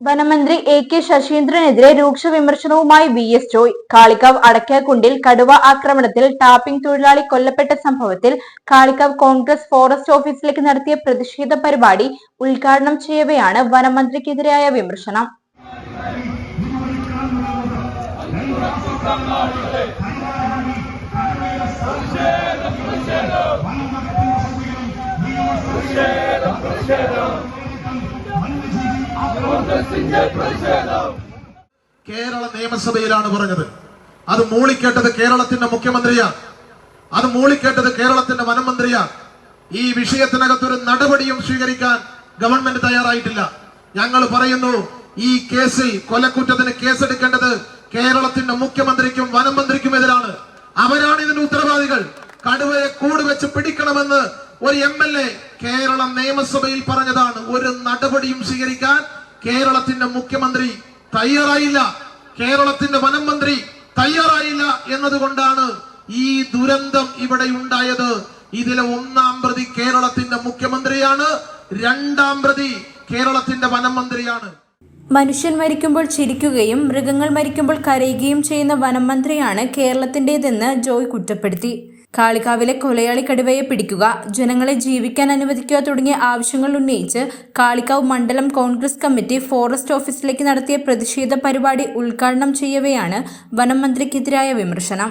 വനമന്ത്രി A K ശശീന്ദ്രനെതിരെ രൂക്ഷ വിമർശനവുമായി വി എസ് ജോയ്. കാളിക്കാവ് അടയ്ക്കാക്കുണ്ടിൽ കടുവ ആക്രമണത്തിൽ ടാപ്പിംഗ് തൊഴിലാളി കൊല്ലപ്പെട്ട സംഭവത്തിൽ കാളിക്കാവ് കോൺഗ്രസ് ഫോറസ്റ്റ് ഓഫീസിലേക്ക് നടത്തിയ പ്രതിഷേധ പരിപാടി ഉദ്ഘാടനം ചെയ്യവെയാണ് വനമന്ത്രിക്കെതിരായ വിമർശനം. കേരള നിയമസഭയിലാണ് പറഞ്ഞത്. അത് മൂളിക്കേട്ടത് കേരളത്തിന്റെ മുഖ്യമന്ത്രിയാ. അത് മൂളിക്കേട്ടത് കേരളത്തിന്റെ വനമന്ത്രിയാ ഈ വിഷയത്തിനകത്തൊരു നടപടിയും സ്വീകരിക്കാൻ ഗവൺമെന്റ് തയ്യാറായിട്ടില്ല. ഞങ്ങൾ പറയുന്നു ഈ കേസിൽ കൊലക്കുറ്റത്തിന് കേസെടുക്കേണ്ടത് കേരളത്തിന്റെ മുഖ്യമന്ത്രിക്കും വനമന്ത്രിക്കും എതിരാണ് അവരാണ് ഇതിന് ഉത്തരവാദികൾ. കടുവയെ കൂട് വെച്ച് പിടിക്കണമെന്ന് ഒരു എം എൽ എ കേരള നിയമസഭയിൽ പറഞ്ഞതാണ്. ഒരു നടപടിയും സ്വീകരിക്കാൻ കേരളത്തിന്റെ മുഖ്യമന്ത്രി തയ്യാറായില്ല. കേരളത്തിന്റെ വനം മന്ത്രി തയ്യാറായില്ല എന്നതുകൊണ്ടാണ് ഈ ദുരന്തം ഇവിടെ ഉണ്ടായത്. ഇതിലെ ഒന്നാം പ്രതി കേരളത്തിന്റെ മുഖ്യമന്ത്രിയാണ് രണ്ടാം പ്രതി കേരളത്തിന്റെ വനം മന്ത്രിയാണ്. മനുഷ്യൻ മരിക്കുമ്പോൾ ചിരിക്കുകയും മൃഗങ്ങൾ മരിക്കുമ്പോൾ കരയുകയും ചെയ്യുന്ന വനം മന്ത്രിയാണ് കേരളത്തിന്റേതെന്ന് ജോയ് കുറ്റപ്പെടുത്തി. കാളികാവിലെ കൊലയാളി കടുവയെ പിടിക്കുക ജനങ്ങളെ ജീവിക്കാൻ അനുവദിക്കുക തുടങ്ങിയ ആവശ്യങ്ങൾ ഉന്നയിച്ച് കാളികാവ് മണ്ഡലം കോൺഗ്രസ് കമ്മിറ്റി ഫോറസ്റ്റ് ഓഫീസിലേക്ക് നടത്തിയ പ്രതിഷേധ പരിപാടി ഉദ്ഘാടനം ചെയ്യവെയാണ് വനം മന്ത്രിക്കെതിരായ വിമർശനം.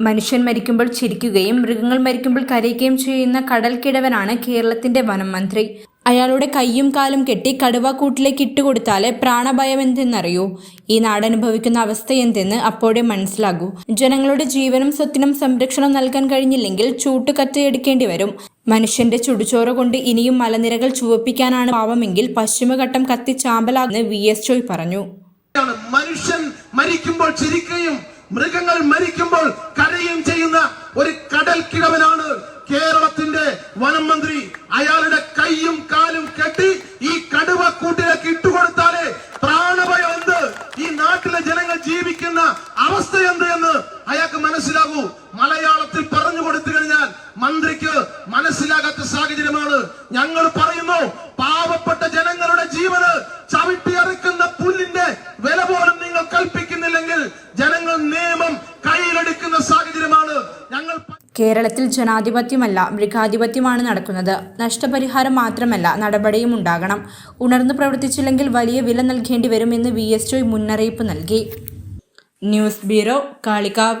മനുഷ്യൻ മരിക്കുമ്പോൾ ചിരിക്കുകയും മൃഗങ്ങൾ മരിക്കുമ്പോൾ കരയുകയും ചെയ്യുന്ന കടൽക്കിടവനാണ് കേരളത്തിന്റെ വനം മന്ത്രി അയാളുടെ കൈയും കാലും കെട്ടി കടുവക്കൂട്ടിലേക്ക് ഇട്ടുകൊടുത്താലേ പ്രാണഭയം എന്തെന്നറിയൂ. ഈ നാടനുഭവിക്കുന്ന അവസ്ഥ എന്തെന്ന് അപ്പോഴേ മനസ്സിലാകൂ. ജനങ്ങളുടെ ജീവനും സ്വത്തിനും സംരക്ഷണം നൽകാൻ കഴിഞ്ഞില്ലെങ്കിൽ ചൂട്ടുകറ്റയെടുക്കേണ്ടി വരും. മനുഷ്യന്റെ ചുടുചോര കൊണ്ട് ഇനിയും മലനിരകൾ ചുവപ്പിക്കാനാണ് പാവമെങ്കിൽ പശ്ചിമഘട്ടം കത്തി ചാമ്പലാകുന്ന വി. എസ്. ചോയ് പറഞ്ഞു. മനുഷ്യൻ മരിക്കുമ്പോൾ ചിരിക്കുകയും മൃഗങ്ങൾ മരിക്കുമ്പോൾ കരയും ചെയ്യുന്ന ഒരു കടൽ കേരളത്തിന്റെ വനം മന്ത്രി അയാളുടെ കൈയും കാലും കെട്ടി ഈ കടുവ കൂട്ടിലേക്ക് ഇട്ടുകൊടുത്താലേ പ്രാണഭയം എന്ത്? ഈ നാട്ടിലെ ജനങ്ങൾ ജീവിക്കുന്ന അവസ്ഥ എന്ത് എന്ന് അയാൾക്ക് മനസ്സിലാകൂ. മലയാളത്തിൽ പറഞ്ഞു കൊടുത്തു കഴിഞ്ഞാൽ മന്ത്രിക്ക് മനസ്സിലാകാത്ത സാഹചര്യമാണ്. ഞങ്ങൾ പറയുന്നു പാവപ്പെട്ട ജനങ്ങളുടെ ജീവന് കേരളത്തിൽ ജനാധിപത്യമല്ല മൃഗാധിപത്യമാണ് നടക്കുന്നത്. നഷ്ടപരിഹാരം മാത്രമല്ല നടപടിയും ഉണ്ടാകണം. ഉണർന്നു പ്രവർത്തിച്ചില്ലെങ്കിൽ വലിയ വില നൽകേണ്ടി വരുമെന്ന് വി എസ് മുന്നറിയിപ്പ് നൽകി. News bureau Kalikavu.